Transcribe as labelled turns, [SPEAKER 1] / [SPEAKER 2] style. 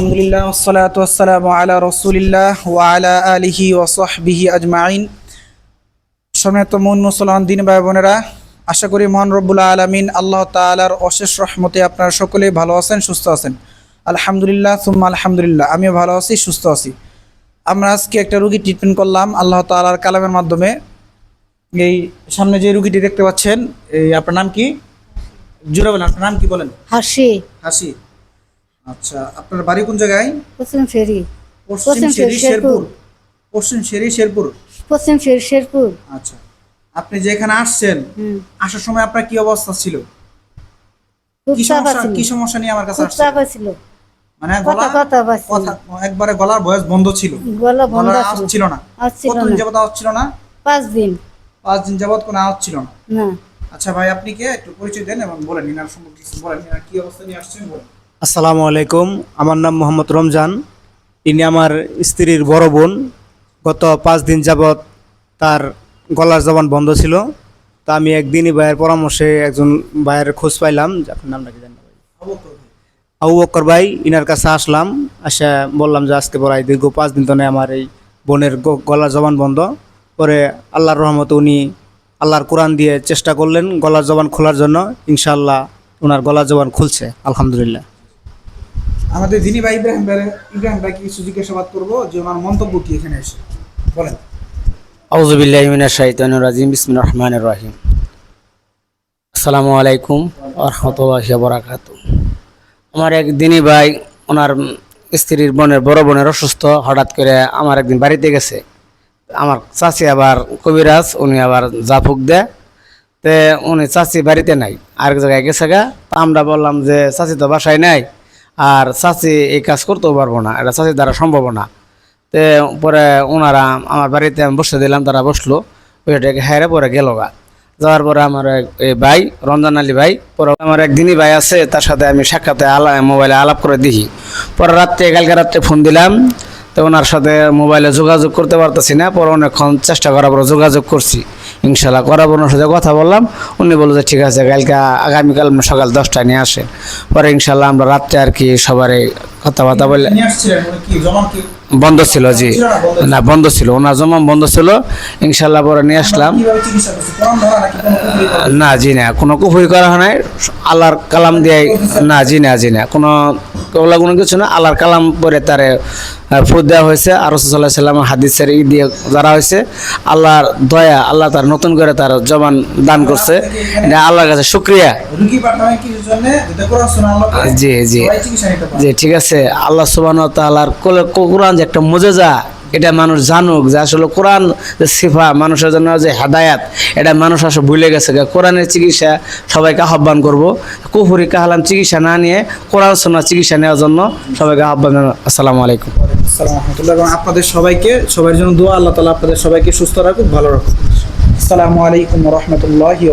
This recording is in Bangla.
[SPEAKER 1] আলহামদুলিল্লাহ ওসলাত ওসালাম আলা রসুলিল্লাহ ওয়ালা আলিহি ওসহবিহি আজমাইন। সমেত মুন মুসলমান দিন ভাই বোনেরা আশা করি মহান রব্বুল্লা আলমিন আল্লাহ তালার অশেষ রহমতে আপনারা সকলে ভালো আছেন সুস্থ আছেন। আলহামদুলিল্লাহ সুম্মা আলহামদুলিল্লাহ আমিও ভালো আছি সুস্থ আছি। আমরা আজকে একটা রুগী ট্রিটমেন্ট করলাম আল্লাহ তালার কালামের মাধ্যমে। এই সামনে যে রুগীটি দেখতে পাচ্ছেন এই আপনার নাম কি? জুড়ে বলেন আপনার নাম কি বলেন?
[SPEAKER 2] হাসি।
[SPEAKER 1] হাসি। আচ্ছা আপনার বাড়ি কোন জায়গায়?
[SPEAKER 2] পশ্চিম ফেরি।
[SPEAKER 1] পশ্চিম শেরি
[SPEAKER 2] শেরপুর।
[SPEAKER 1] পশ্চিম শেরি শেরপুর।
[SPEAKER 2] পশ্চিম ফেরি শেরপুর।
[SPEAKER 1] আচ্ছা আপনি যে এখানে আসছেন আসার সময় আপনার কি অবস্থা ছিল? কি সমস্যা কি সমস্যা নিয়ে আমার কাছে আসছেন
[SPEAKER 2] আছিল
[SPEAKER 1] মানে গলা
[SPEAKER 2] কথা
[SPEAKER 1] একবারে গলার বয়স বন্ধ ছিল।
[SPEAKER 2] গলা বন্ধ ছিল।
[SPEAKER 1] ছিল না। কতদিন যাবত আওয়াজ ছিল না?
[SPEAKER 2] পাঁচ দিন।
[SPEAKER 1] পাঁচ দিন যাবত কোনো আওয়াজ ছিল না।
[SPEAKER 2] না।
[SPEAKER 1] আচ্ছা ভাই আপনি কে? একটু পরিচয় দেন এবং বলেন ইনার সম্পর্কে কিছু বলেন। কি অবস্থা নিয়ে আসছেন বলেন।
[SPEAKER 3] আসসালামু আলাইকুম। আমার নাম মোহাম্মদ রমজান। ইনি আমার স্ত্রীর বড় বোন। গত পাঁচ দিন যাবৎ তার গলার জবান বন্ধ ছিল। তা আমি একদিনই ভাইয়ের পরামর্শে একজন ভাইয়ের খোঁজ পাইলাম। আপনার নামটা কি ভাই। আবু বক্কর ভাই। ইনার কাছে আসলাম। আসা বললাম যে আজকে পড়াই দীর্ঘ পাঁচ দিন ধরে আমার এই বোনের গলার জবান বন্ধ। পরে আল্লাহর রহমতে উনি আল্লাহর কোরআন দিয়ে চেষ্টা করলেন গলার জবান খোলার জন্য। ইনশাআল্লাহ ওনার গলার জবান খুলছে। আলহামদুলিল্লাহ।
[SPEAKER 1] আমাদের দিনী ভাই ইব্রাহিম ভাই ইব্রাহিম ভাই কিছু জিজ্ঞাসাবাদ করব যে ওনার মন্তব্য কি এখানে এসে? বলেন।
[SPEAKER 4] আউজুবিল্লাহ শাইতানির রাজিম রহমানির রহিম। আসসালামু আলাইকুম ওয়া রাহমাতুল্লাহি ওয়া বারাকাতুহু। আমার এক দিনই ভাই, ওনার স্ত্রীর বোনের, বড় বোনের অসুস্থ, হঠাৎ করে আমার একদিন বাড়িতে গেছে। আমার চাচি আবার কবিরাজ, উনি আবার জাফুক দেয় তে উনি চাচি বাড়িতে নাই, আরেক জায়গায় গেছে গা। আমরা বললাম যে, চাচি তো বাসায় নাই। আর চাচি এই কাজ করতেও পারব না, এটা চাচির দ্বারা সম্ভব না। তে পরে ওনারা আমার বাড়িতে আমি বসে দিলাম, তারা বসল, ওইটাকে হেরে পরে গেল গা। যাওয়ার পরে আমার এই ভাই, রমজান আলী ভাই, পরে আমার একদিনই ভাই আছে, তার সাথে আমি সাক্ষাতে আলা, মোবাইলে আলাপ করে দেখি পরে রাত্রে, কালকে রাত্রে ফোন দিলাম, তো ওনার সাথে মোবাইলে যোগাযোগ করতে পারতেছি না, পরে অনেকক্ষণ চেষ্টা করার পরে যোগাযোগ করছি। ইনশাল্লাহ পর ওনার সাথে কথা বললাম। উনি বলল যে ঠিক আছে কালকে আগামীকাল সকাল দশটায় নিয়ে আসেন পরে ইনশাল্লাহ আমরা রাত্রে আর কি সবারই কথাবার্তা বলে বন্ধ ছিল জি। না বন্ধ ছিল। ওনার জমা বন্ধ ছিল। ইনশাল্লাহ পরে নিয়ে আসলাম? না জি না কোনো কুফুরি করা হয় নাই। আল্লাহর কালাম দিয়ে না জি না জি না কোনো ওগুলা কোনো কিছু না আল্লাহর কালাম পরে তারে ফুট দেওয়া হয়েছে। আর রসুল্লাহ সাল্লাম হাদিসের ই দিয়ে যারা হয়েছে আল্লাহর দয়া আল্লাহ তার নতুন করে তার জবান দান করছে। এটা আল্লাহর কাছে শুক্রিয়া। জি জি। যে ঠিক আছে। আল্লাহ সুবাহ তাল্লাহার কোরআন যে একটা মজেজা এটা মানুষ জানুক যে আসলে কোরআন সিফা মানুষের জন্য যে হেদায়াত, এটা মানুষ আসলে ভুলে গেছে। কোরআনের চিকিৎসা সবাইকে আহ্বান করব। কুহুরি কাহালাম চিকিৎসা না নিয়ে কোরআন সোনা চিকিৎসা নেওয়ার জন্য সবাইকে আহ্বান। আসসালামু আলাইকুম।
[SPEAKER 1] এবং আপনাদের সবাইকে সবার জন্য দোয়া, আল্লাহ তালা আপনাদের সবাইকে সুস্থ রাখুক, ভালো রাখুক। আসসালামু আলাইকুম রহমতুল্লাহি